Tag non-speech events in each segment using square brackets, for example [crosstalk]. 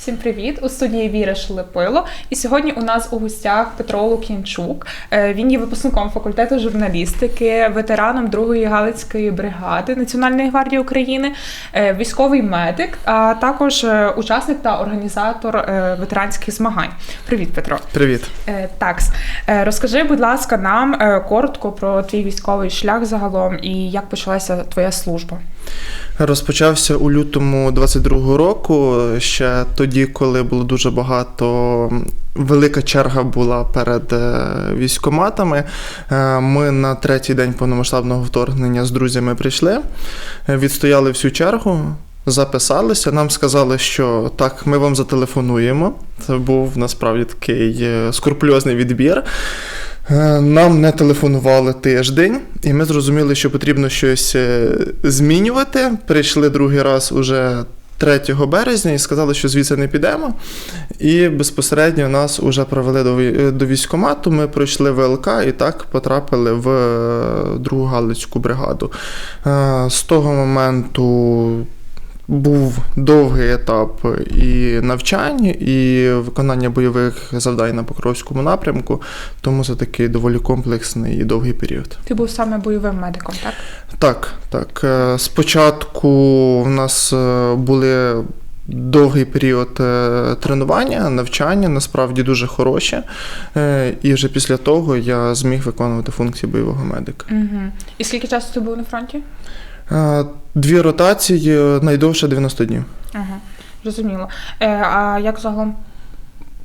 Всім привіт! У студії Віра Шелепило. І сьогодні у нас у гостях Петро Лукінчук. Е, Він є випускником факультету журналістики, ветераном другої галицької бригади Національної гвардії України, е, військовий медик, а також е, учасник та організатор ветеранських змагань. Привіт, Петро. Привіт. Такс, розкажи, будь ласка, нам коротко про твій військовий шлях загалом і як почалася твоя служба. Розпочався у лютому 22-го року, ще тоді, коли було дуже багато. Велика черга була перед е, військоматами. Е, Ми на третій день повномасштабного вторгнення з друзями прийшли, е, відстояли всю чергу, записалися. Нам сказали, що так, ми вам зателефонуємо. Це був насправді такий скрупульозний відбір. Е, Нам не телефонували тиждень, і ми зрозуміли, що потрібно щось е, змінювати. Прийшли другий раз уже 3 березня і сказали, що звідси не підемо. І безпосередньо нас вже провели до, вій- до військкомату. Ми пройшли ВЛК і так потрапили в е, другу Галицьку бригаду. Е, З того моменту був довгий етап і навчань, і виконання бойових завдань на Покровському напрямку, тому це такий доволі комплексний і довгий період. Ти був саме бойовим медиком, так? Так, так. е, Спочатку в нас е, були. Довгий період е, тренування, навчання насправді дуже хороші. І вже після того я зміг виконувати функції бойового медика. Угу. І скільки часу ти був на фронті? Е, Дві ротації, найдовше 90 днів. Ага, зрозуміло. Е, а як загалом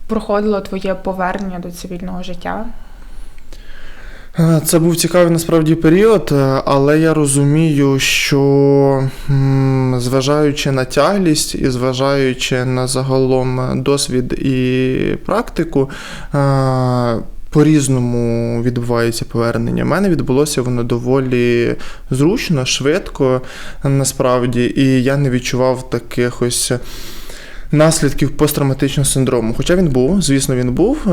проходило твоє повернення до цивільного життя? Е, Це був цікавий насправді період, але я розумію, що зважаючи на тяглість і зважаючи на загалом досвід і практику, по-різному відбувається повернення. У мене відбулося воно доволі зручно, швидко, насправді, і я не відчував таких ось наслідків посттравматичного синдрому. Хоча він був, звісно, він був е,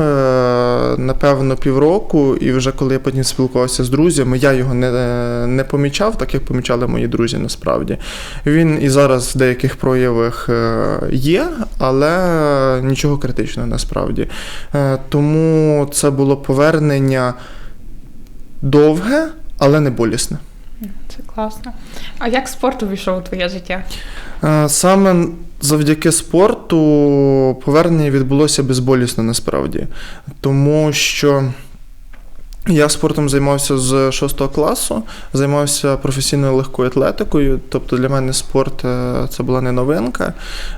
напевно півроку, і вже коли я потім спілкувався з друзями, я його не, не помічав, так як помічали мої друзі насправді. Він і зараз в деяких проявах е, є, але нічого критичного насправді. Е, Тому це було повернення довге, але не болісне. Це класно. А як спорт увійшов у твоє життя? Е, Саме завдяки спорту повернення відбулося безболісно насправді. Тому що я спортом займався з 6 класу, займався професійною легкою атлетикою. Тобто для мене спорт е, це була не новинка.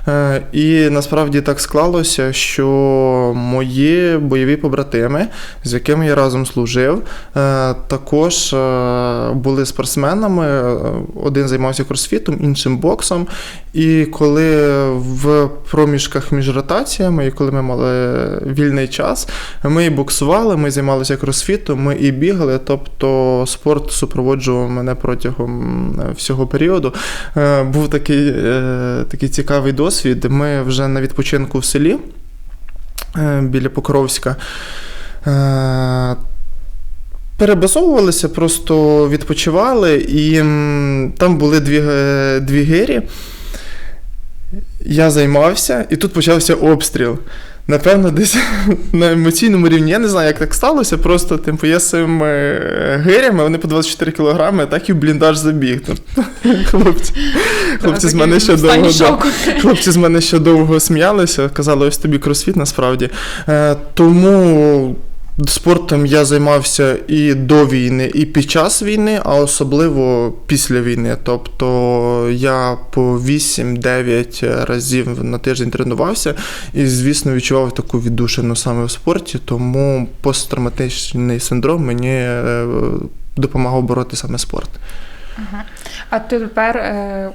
Е, І насправді так склалося, що мої бойові побратими, з якими я разом служив, е, також були спортсменами. Один займався кросфітом, іншим боксом. І коли в проміжках між ротаціями, і коли ми мали вільний час, ми боксували, ми займалися кросфітом, ми і бігали. Тобто спорт супроводжував мене протягом е, всього періоду. Е, Був такий, е, такий цікавий досвід. Ми вже на відпочинку в селі біля Покровська. Перебазовувалися, просто відпочивали, і там були дві, дві гирі. Я займався, і тут почався обстріл. Напевно, десь [laughs] на емоційному рівні. Я не знаю, як так сталося. Просто типу, я з цими е, гирями, вони по 24 кілограми, так і в бліндаж забіг. [laughs] Хлопці, хлопці з мене ще довго. [laughs] Хлопці з мене ще довго сміялися, казали, ось тобі кросфіт насправді. Е, тому спортом я займався і до війни, і під час війни, а особливо після війни. Тобто я по 8-9 разів на тиждень тренувався і, звісно, відчував таку віддушину саме в спорті, тому посттравматичний синдром мені е, допомагав бороти саме спорт. Ага. А тепер е,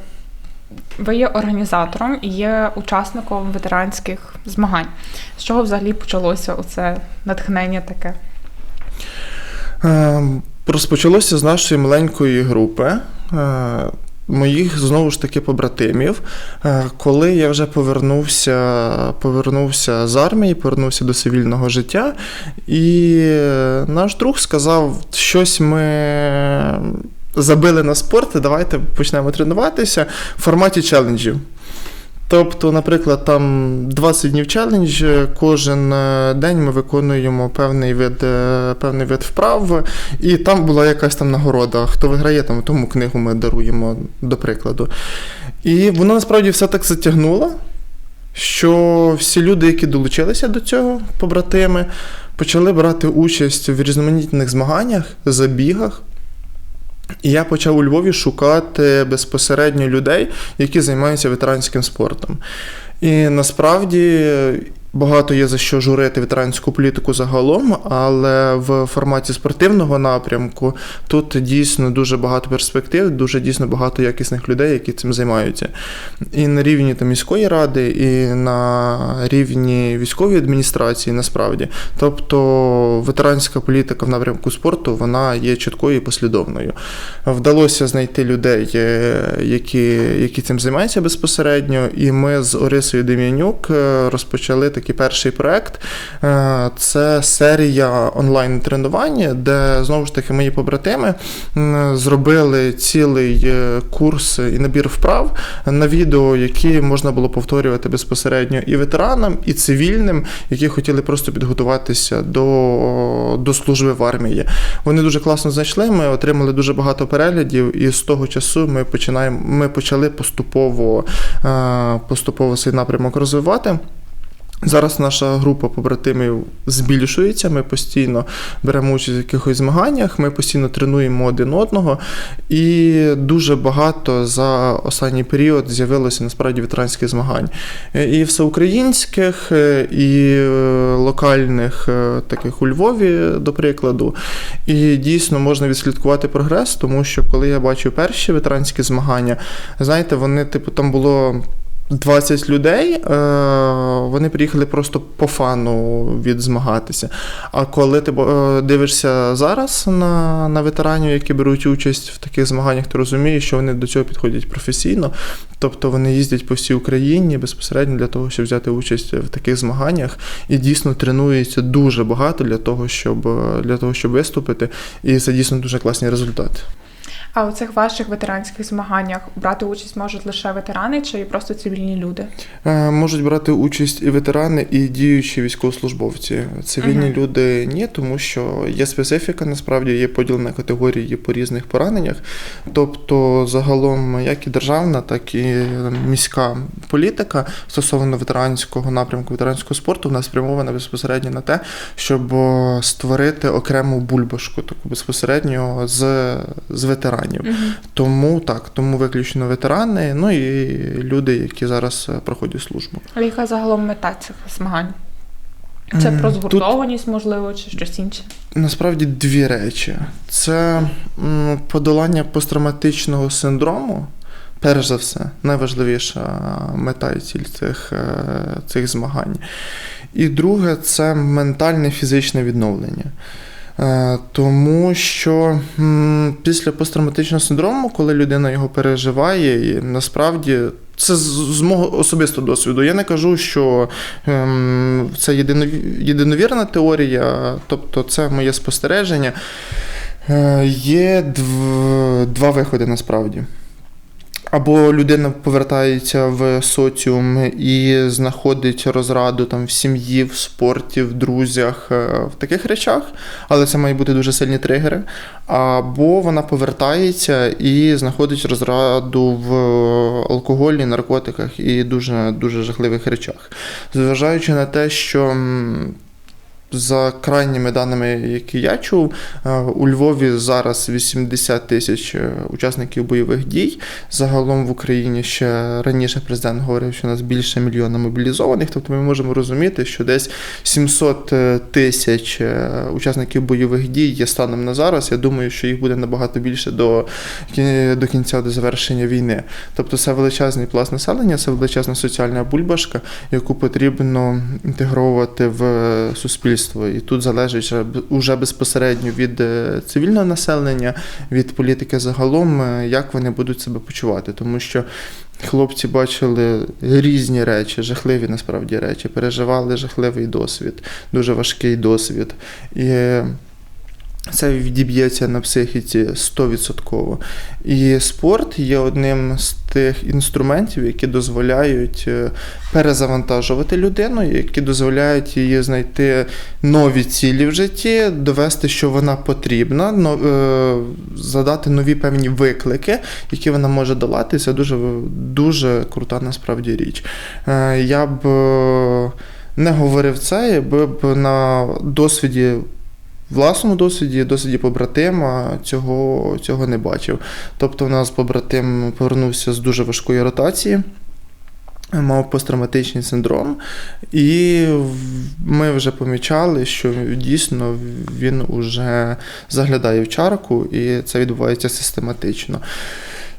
ви є організатором і є учасником ветеранських змагань. З чого взагалі почалося оце натхнення таке? Е, Розпочалося з нашої маленької групи. е, Моїх знову ж таки побратимів. Е, Коли я вже повернувся, повернувся з армії, повернувся до цивільного життя, і е, наш друг сказав, щось ми забили на спорт, давайте почнемо тренуватися в форматі челенджів. Тобто, наприклад, там 20 днів челендж, кожен е, день ми виконуємо певний вид, е, певний вид вправ, і там була якась там нагорода. Хто виграє, там тому книгу ми даруємо, до прикладу. І воно насправді все так затягнуло, що всі люди, які долучилися до цього, побратими, почали брати участь в різноманітних змаганнях, забігах. І я почав у Львові шукати безпосередньо людей, які займаються ветеранським спортом. І насправді багато є за що журити ветеранську політику загалом, але в форматі спортивного напрямку тут дійсно дуже багато перспектив, дуже дійсно багато якісних людей, які цим займаються. І на рівні там, міської ради, і на рівні військової адміністрації насправді. Тобто ветеранська політика в напрямку спорту вона є чіткою і послідовною. Вдалося знайти людей, е, які, які цим займаються безпосередньо, і ми з Орисою Дем'янюк е, розпочали такий перший проект. Е, Це серія онлайн-тренувань, де знову ж таки мої побратими зробили цілий е, курс і набір вправ на відео, які можна було повторювати безпосередньо і ветеранам, і цивільним, які хотіли просто підготуватися до, до служби в армії. Вони дуже класно знайшли. Ми отримали дуже багато переглядів, і з того часу ми починаємо. Ми почали поступово, е, поступово цей напрямок розвивати. Зараз наша група побратимів збільшується. Ми постійно беремо участь в якихось змаганнях, ми постійно тренуємо один одного, і дуже багато за останній період з'явилося насправді ветеранських змагань. І всеукраїнських, і е, локальних, е, таких у Львові, до прикладу. І дійсно можна відслідкувати прогрес, тому що коли я бачив перші ветеранські змагання, знаєте, вони, типу, там було. 20 людей, е, вони приїхали просто по фану відзмагатися. А коли ти е, дивишся зараз на, на ветеранів, які беруть участь в таких змаганнях, ти розумієш, що вони до цього підходять професійно. Тобто вони їздять по всій Україні безпосередньо для того, щоб взяти участь в таких змаганнях, і дійсно тренуються дуже багато для того, щоб, е, для того, щоб виступити. І це дійсно дуже класні результати. А у цих ваших ветеранських змаганнях брати участь можуть лише ветерани чи просто цивільні люди? Е, Можуть брати участь і ветерани, і діючі військовослужбовці. Цивільні Мгм. люди ні, тому що є специфіка, насправді є поділ на категорії по різних пораненнях. Тобто, загалом, як і державна, так і міська політика стосовно ветеранського напрямку ветеранського спорту, вона спрямована безпосередньо на те, щоб створити окрему бульбашку, таку безпосередньо з, з ветеранів. Тому так, тому виключно ветерани, ну і люди, які зараз е, проходять службу. А яка загалом мета цих змагань? Це про тут- згуртованість, можливо, чи щось інше? Насправді дві речі: це подолання посттравматичного синдрому. Перш за все, найважливіша мета і ціль цих, е, цих змагань. І друге це ментальне фізичне відновлення. Е, Тому що після посттравматичного синдрому, коли людина його переживає, і насправді це з, мого особистого досвіду. Я не кажу, що ем, це єдинові- єдиновірна теорія, тобто це моє спостереження. Е, Є два виходи насправді. Або людина повертається в соціум і знаходить розраду там в сім'ї, в спорті, в друзях, е, в таких речах, але це мають бути дуже сильні тригери. Або вона повертається і знаходить розраду в алкоголі, наркотиках і дуже дуже жахливих речах. Зважаючи на те, що за крайніми даними, які я чув, е, у Львові зараз 80 тисяч е, учасників бойових дій. Загалом в Україні ще раніше президент говорив, що у нас більше мільйона мобілізованих. Тобто ми можемо розуміти, що десь 700 тисяч е, учасників бойових дій є станом на зараз. Я думаю, що їх буде набагато більше до, до кінця до завершення війни. Тобто це величезний пласт населення, це величезна соціальна бульбашка, яку потрібно інтегровувати в суспільство. І тут залежить вже безпосередньо від е, цивільного населення, від політики загалом, е, як вони будуть себе почувати. Тому що хлопці бачили різні речі, жахливі насправді речі, переживали жахливий досвід, дуже важкий досвід. І Це відіб'ється на психіці 100%. І спорт є одним з тих інструментів, які дозволяють е, перезавантажувати людину, які дозволяють їй знайти нові цілі в житті, довести, що вона потрібна, е, задати нові певні виклики, які вона може долати. Це дуже, дуже крута насправді річ. Е, Я б не говорив це, якби б на досвіді власному досвіді, досвіді побратима цього, цього не бачив. Тобто, у нас побратим повернувся з дуже важкої ротації. Мав посттравматичний синдром, і ми вже помічали, що дійсно він уже заглядає в чарку, і це відбувається систематично.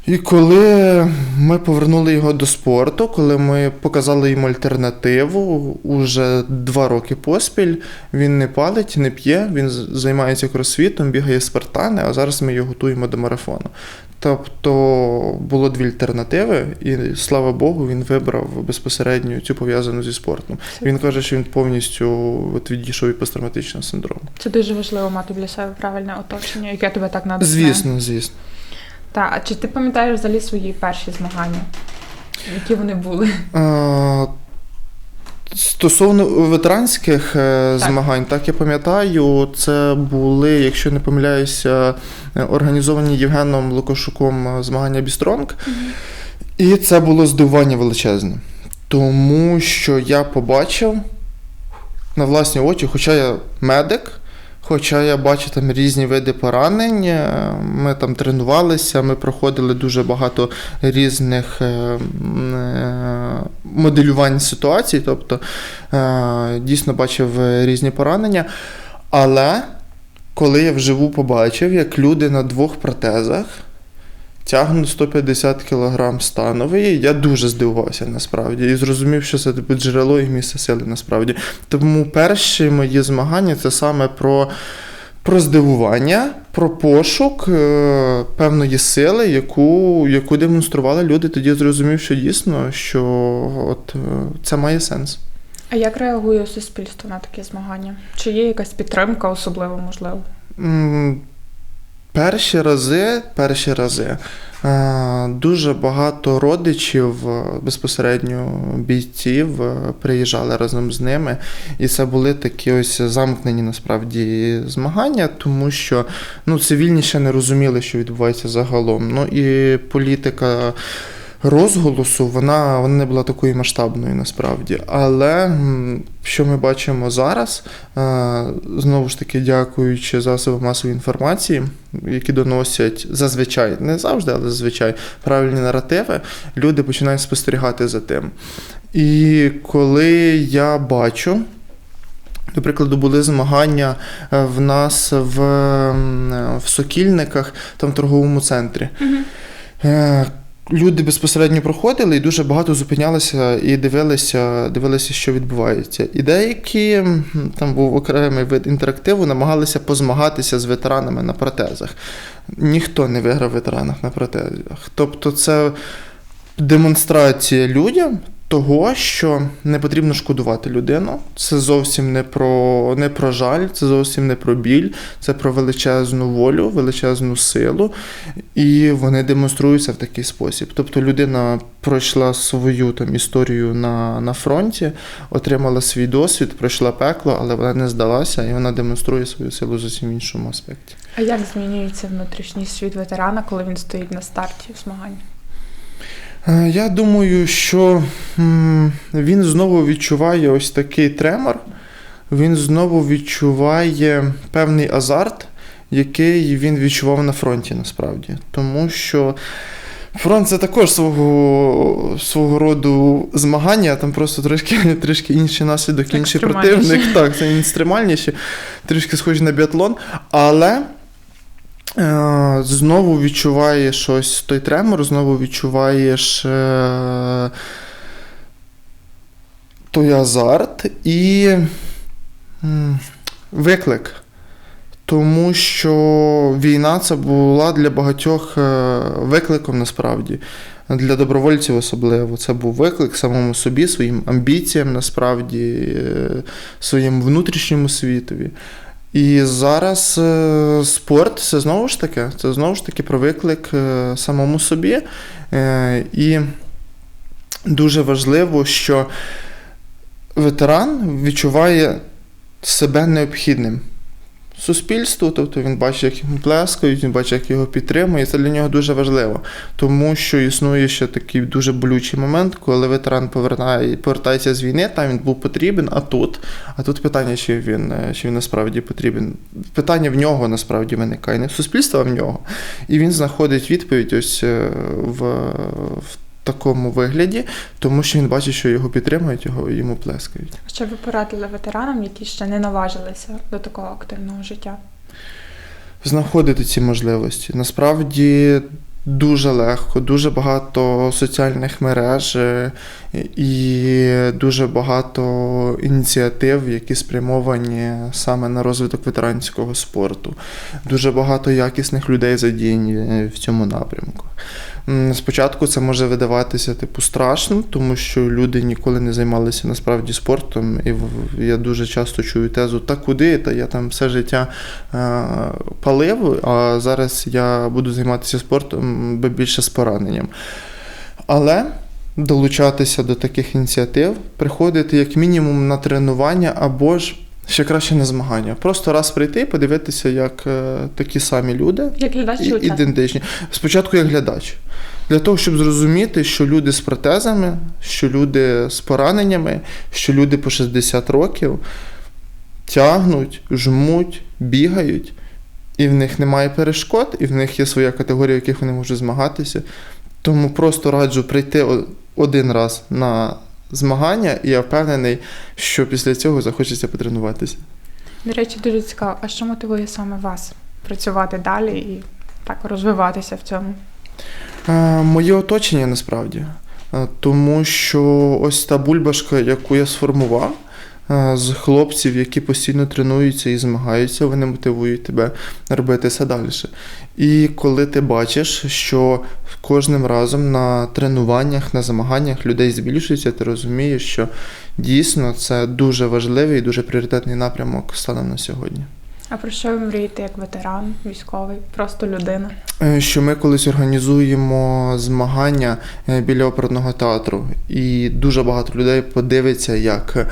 І коли ми повернули його до спорту, коли ми показали йому альтернативу, уже два роки поспіль, він не палить, не п'є, він займається кросфітом, бігає спартани, а зараз ми його готуємо до марафону. Тобто було дві альтернативи, і слава Богу, він вибрав безпосередньо цю пов'язану зі спортом. Він каже, що він повністю от, відійшов від посттравматичного синдрому. Це дуже важливо мати для себе правильне оточення, яке тебе так надихне. Звісно, звісно. Так, а чи ти пам'ятаєш взагалі свої перші змагання? Які вони були? Е, Стосовно ветеранських е, Так. змагань, так я пам'ятаю, це були, якщо не помиляюся, організовані Євгеном Лукашуком е, змагання Бістронг. І це було здивування величезне. Тому що я побачив на власні очі, хоча я медик, хоча я бачу там різні види поранень, е, ми там тренувалися, ми проходили дуже багато різних е, е, моделювань ситуацій, тобто дійсно бачив різні поранення. Але коли я вживу побачив, як люди на двох протезах тягнуть 150 кг станової, я дуже здивувався насправді і зрозумів, що це типу, джерело і місце сили насправді. Тому перші мої змагання це саме про. Про здивування, про пошук е, певної сили, яку, яку демонстрували люди. Тоді зрозумів, що дійсно, що от, е, це має сенс. А як реагує суспільство на такі змагання? Чи є якась підтримка, особливо можливо? М, Перші рази, перші рази е, дуже багато родичів е, безпосередньо бійців е, приїжджали разом з ними, і це були такі ось замкнені насправді змагання, тому що ну, цивільні ще не розуміли, що відбувається загалом. Ну і політика розголосу вона, вона не була такою масштабною насправді. Але що ми бачимо зараз, е, знову ж таки, дякуючи засобам масової інформації, які доносять зазвичай, не завжди, але зазвичай правильні наративи, люди починають спостерігати за тим. І коли я бачу. До прикладу, були змагання е, в нас в, в Сокільниках, там в торговому центрі. Е, Люди безпосередньо проходили і дуже багато зупинялися і дивилися, дивилися, що відбувається. І деякі там був окремий вид інтерактиву, намагалися позмагатися з ветеранами на протезах. Ніхто не виграв ветеранах на протезах. Тобто, це демонстрація людям того, що не потрібно шкодувати людину. Це зовсім не про, не про жаль, це зовсім не про біль, це про величезну волю, величезну силу, і вони демонструються в такий спосіб. Тобто людина пройшла свою там історію на, на фронті, отримала свій досвід, пройшла пекло, але вона не здалася, і вона демонструє свою силу зовсім іншому аспекті. А як змінюється внутрішній світ ветерана, коли він стоїть на старті змагань? Е, Я думаю, що він знову відчуває ось такий тремор, він знову відчуває певний азарт, який він відчував на фронті насправді. Тому що фронт це також свого, свого роду змагання, там просто трошки, [laughs] трішки інший наслідок, інший противник. Так, це екстремальніше, трішки схожі на біатлон. Але Знову відчуваєш ось той тремор, знову відчуваєш е, той азарт і виклик. Тому що війна це була для багатьох е, викликом насправді. Для добровольців особливо. Це був виклик самому собі, своїм амбіціям, насправді, е, своєму внутрішньому світові. І зараз е, спорт це знову ж таки, це знову ж таки про виклик е, самому собі. Е, І дуже важливо, що ветеран відчуває себе необхідним. Суспільству, тобто він бачить, як йому плескають, він бачить, як його підтримує. Це для нього дуже важливо, тому що існує ще такий дуже болючий момент, коли ветеран повертає, повертається з війни, там він був потрібен, а тут. А тут питання, чи він, е, чи він насправді потрібен. Питання в нього насправді виникає, не в суспільства, а в нього. І він знаходить відповідь ось е, в, в такому вигляді, тому що він бачить, що його підтримують, його йому плескають. Що ви порадили ветеранам, які ще не наважилися до такого активного життя? знаходити ці можливості. Насправді дуже легко, дуже багато соціальних мереж е, і дуже багато ініціатив, які спрямовані саме на розвиток ветеранського спорту. Дуже багато якісних людей задіяні в цьому напрямку. Спочатку це може видаватися типу страшно, тому що люди ніколи не займалися насправді спортом, і я дуже часто чую тезу, та куди, та я там все життя е, палив, а зараз я буду займатися спортом бо більше з пораненням. Але долучатися до таких ініціатив, приходити як мінімум на тренування або ж ще краще на змагання. Просто раз прийти і подивитися, як е, такі самі люди Як глядач і- чи учасник? ідентичні. Спочатку як глядач. Для того, щоб зрозуміти, що люди з протезами, що люди з пораненнями, що люди по 60 років тягнуть, жмуть, бігають, і в них немає перешкод, і в них є своя категорія, в яких вони можуть змагатися. Тому просто раджу прийти о- один раз на змагання, і я впевнений, що після цього захочеться потренуватися. До речі, дуже цікаво, а що мотивує саме вас працювати далі і так розвиватися в цьому? Е, Моє оточення насправді. Е, Тому що ось та бульбашка, яку я сформував з хлопців, які постійно тренуються і змагаються, вони мотивують тебе робити все далі. І коли ти бачиш, що кожним разом на тренуваннях, на змаганнях людей збільшується, ти розумієш, що дійсно це дуже важливий і дуже пріоритетний напрямок станом на сьогодні. А про що ви мрієте як ветеран, військовий, просто людина? Е, що ми колись організуємо змагання е, біля оперного театру, і дуже багато людей подивиться, як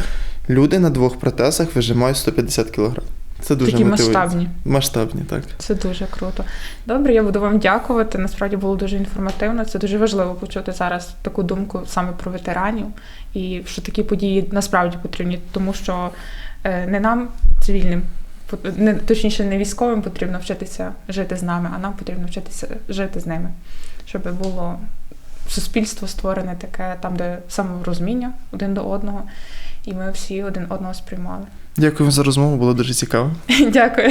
люди на двох протезах вижимають 150 кг. Це дуже Такі мотивує. масштабні. Масштабні, так. Це дуже круто. Добре, я буду вам дякувати. Насправді було дуже інформативно. Це дуже важливо почути зараз таку думку саме про ветеранів і що такі події насправді потрібні, тому що е, не нам, цивільним, не точніше, не військовим потрібно вчитися жити з нами, а нам потрібно вчитися жити з ними, щоб було суспільство створене таке, там, де саморозуміння один до одного, і ми всі один одного сприймали. Дякую за розмову, було дуже цікаво. [laughs] Дякую.